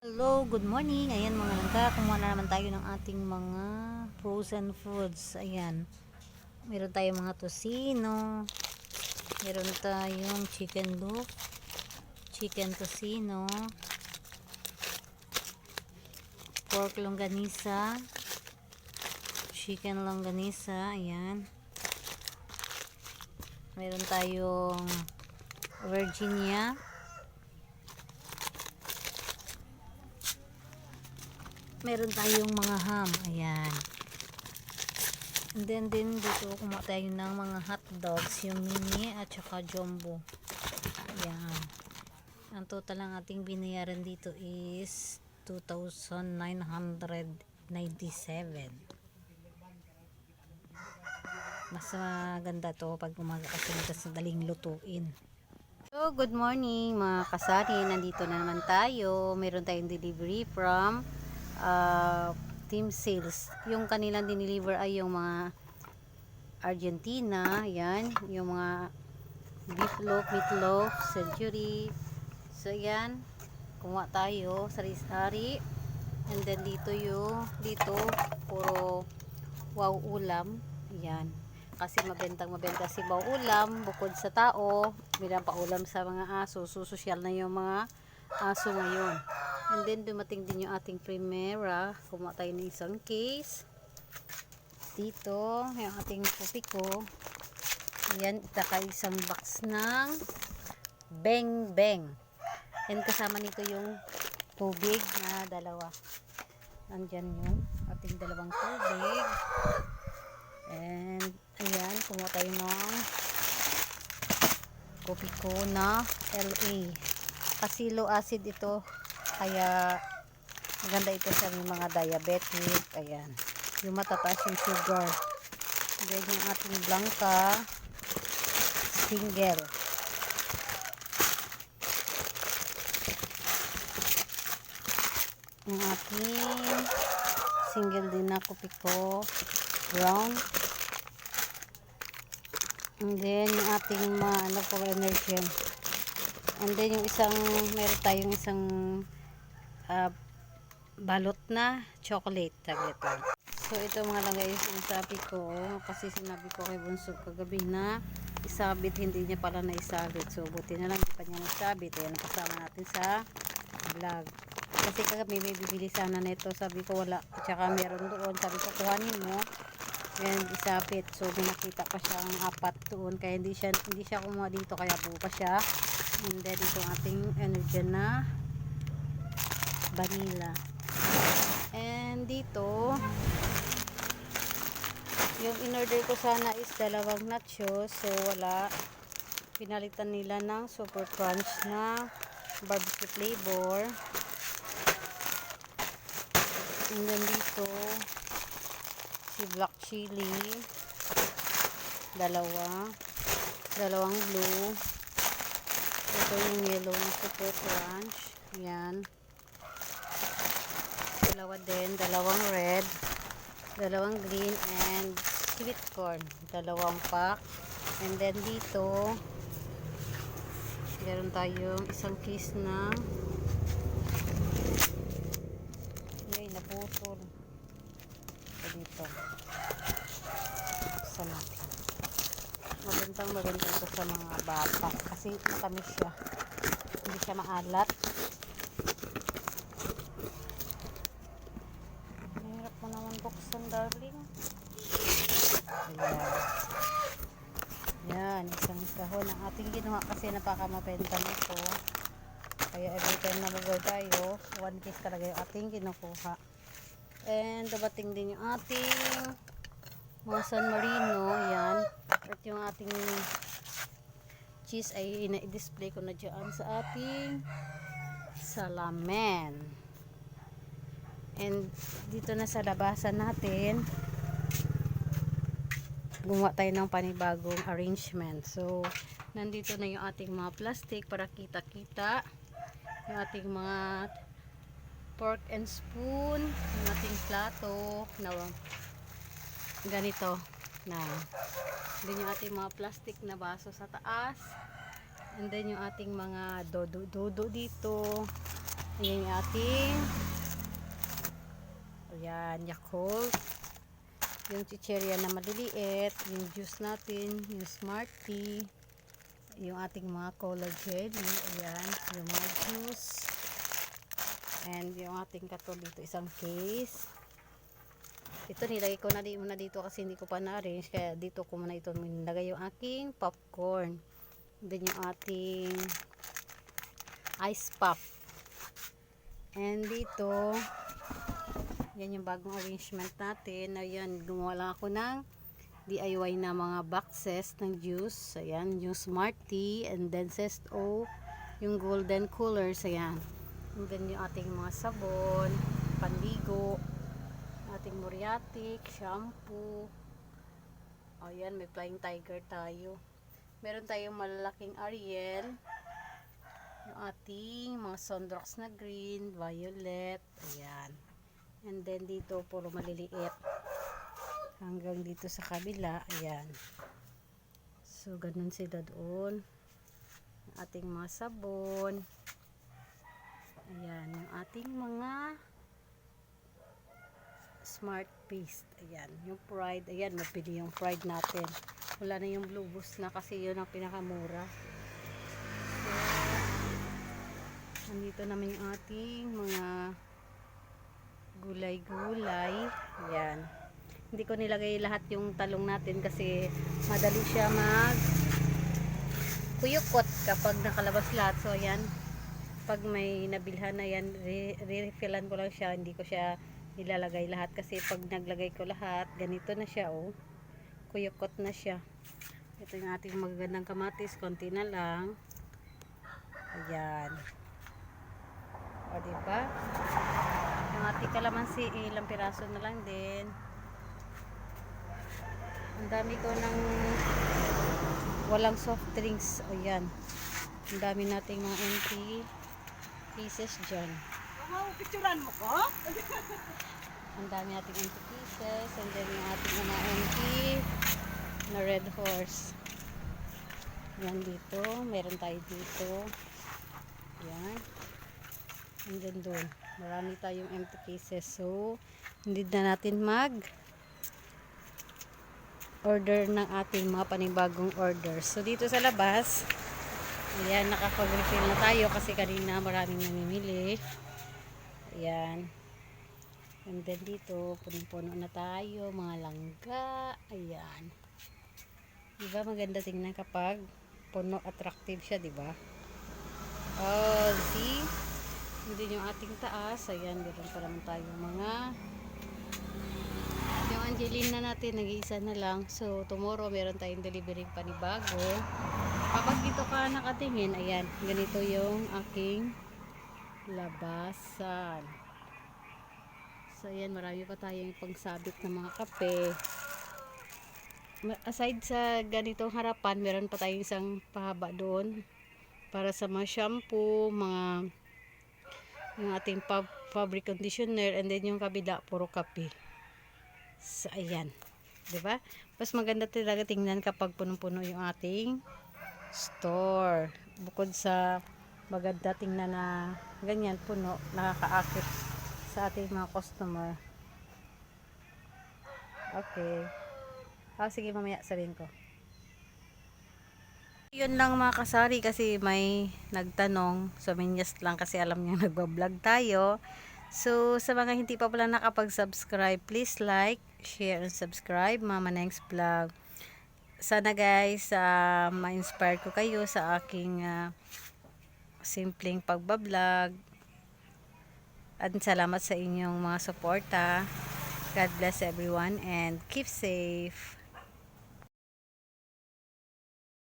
Hello, good morning. Ayan mga langka, kumuha na naman tayo ng ating mga frozen foods. Ayan. Meron tayong mga tosino. Meron tayong chicken loop. Chicken tosino. Pork longganisa. Chicken longganisa. Ayan. Meron tayong Virginia. Meron tayong mga ham. Ayan. And then din dito kumuha tayo ng mga hot dogs, yung mini at saka jumbo. Ayan. Ang total ng ating binayaran dito is 2,997. Mas maganda to pag umaga kasi mas madaling lutuin. So, good morning mga kasari. Nandito na naman tayo. Meron tayong delivery from uh, team sales. Yung kanilang dineliver ay yung mga Argentina, yan, yung mga beef loaf, meatloaf, century. So yan, kumuha tayo sari-sari. And then dito yung dito puro wow ulam. Yan. Kasi mabentang mabenta si wow ulam bukod sa tao, bilang paulam sa mga aso. So social na yung mga aso ngayon. And then dumating din yung ating Primera. Kumuha tayo ng isang case. Dito, yung ating pupi ko. Ayan, itaka isang box ng Beng Beng. And kasama nito yung tubig na dalawa. Nandyan yung ating dalawang tubig. And ayan, kumuha tayo ng kopi ko na LA. Kasi low acid ito kaya maganda ito sa mga diabetic. Ayan. Yung matataas yung sugar. Then yung ating blanca single. Yung ating single din na kopi ko brown. And then yung ating mga ano for energy and then yung isang meron tayong isang uh, balot na chocolate taglit lang. So ito mga lang guys, sinasabi ko kasi sinabi ko kay Bunso kagabi na isabit hindi niya pala na isabit. So buti na lang di pa niya nasabit. Ayan kasama natin sa vlog. Kasi kagabi may bibili sana nito. Sabi ko wala. At saka meron doon. Sabi ko kuhanin mo. And isabit. So may nakita pa siya ang apat doon. Kaya hindi siya, hindi siya kumuha dito. Kaya buka siya. And then ito ating energy na vanilla. And dito, yung in-order ko sana is dalawang nachos. So, wala. Pinalitan nila ng super crunch na barbecue flavor. And then dito, si black chili. Dalawa. Dalawang blue. Ito yung yellow na super crunch. Yan dalawa din, dalawang red, dalawang green, and sweet corn. Dalawang pack. And then dito, meron tayong isang case na ay, naputol. Ito dito. Buksan natin. Magandang maganda ito sa mga bata. Kasi matamis siya. Hindi siya maalat. Hirap mo naman buksan, darling. Ayan. Kahon ang ating ginawa kasi napakamabenta nito. Kaya every time na mag tayo, one piece talaga yung ating kinukuha. And dabating din yung ating mga San Marino. Yan. At yung ating cheese ay ina-display ko na dyan sa ating salamen. And dito na sa labasan natin, gumawa tayo ng panibagong arrangement. So, nandito na yung ating mga plastic para kita-kita. Yung ating mga pork and spoon, yung ating plato na ganito na then yung ating mga plastic na baso sa taas and then yung ating mga dodo-dodo dito Ayan yung ating ayan, Yakult. Yung chicheria na maliliit. Yung juice natin. Yung Smartie. Yung ating mga collagen. Ayan. Yung mga juice. And yung ating katol dito isang case. Ito nilagay ko na muna dito kasi hindi ko pa na-arrange. Kaya dito ko muna ito nilagay yung aking popcorn. Then yung ating ice pop. And dito, yan yung bagong arrangement natin. Ayan, gumawa lang ako ng DIY na mga boxes ng juice. Ayan, yung Smartie. And then Zesto, yung golden coolers. Ayan. And then yung ating mga sabon, panligo, ating muriatic, shampoo. Ayan, may flying tiger tayo. Meron tayong malalaking Ariel. Yung ating mga sunrocks na green, violet. Ayan. And then dito, puro maliliit. Hanggang dito sa kabila. Ayan. So, ganun sila doon. Ating mga sabon. Ayan. Yung ating mga smart paste. Ayan. Yung pride. Ayan. Mapili yung pride natin. Wala na yung blue boost na kasi yun ang pinakamura. So, nandito naman yung ating mga gulay-gulay. Ayan. Hindi ko nilagay lahat yung talong natin kasi madali siya mag kuyukot kapag nakalabas lahat. So, ayan. Pag may nabilhan na yan, re- re-refillan ko lang siya. Hindi ko siya nilalagay lahat kasi pag naglagay ko lahat, ganito na siya, oh. Kuyukot na siya. Ito yung ating magagandang kamatis. Konti na lang. Ayan. O, diba? Yung ating kalamansi, ilang piraso na lang din. Ang dami ko ng walang soft drinks. O, yan. Ang dami nating mga empty pieces dyan. Wow, picturean mo ko? Ang dami nating empty pieces. And then yung ating mga empty na red horse. Yan dito. Meron tayo dito. Yan. And then doon. Marami tayong empty cases. So, hindi na natin mag order ng ating mga panibagong orders. So, dito sa labas, ayan, nakapag-refill na tayo kasi kanina maraming namimili. Ayan. And then dito, punong-puno na tayo, mga langga. Ayan. Diba maganda tingnan kapag puno attractive siya, diba? Oh, see? Hindi yung ating taas. Ayan, meron pa naman tayong mga yung Angelina natin, nag-iisa na lang. So, tomorrow, meron tayong delivery panibago. Kapag dito ka nakatingin, ayan, ganito yung aking labasan. So, ayan, marami pa tayong pangsabit ng mga kape. Aside sa ganitong harapan, meron pa tayong isang pahaba doon para sa mga shampoo, mga yung ating fab- fabric conditioner, and then yung kabila, puro kape. So, ayan. ba? Mas maganda talaga tingnan kapag punong-puno yung ating store. Bukod sa maganda tingnan na ganyan, puno, nakakaakit sa ating mga customer. Okay. Ah, sige, mamaya sabihin ko. Yun lang mga kasari kasi may nagtanong. So, minyas lang kasi alam niya nagbablog tayo. So, sa mga hindi pa pala nakapag-subscribe, please like, share, and subscribe. Mama Nengs Vlog. Sana guys, ah, ma-inspire ko kayo sa aking ah, simpleng pagbablog. At salamat sa inyong mga suporta. God bless everyone and keep safe.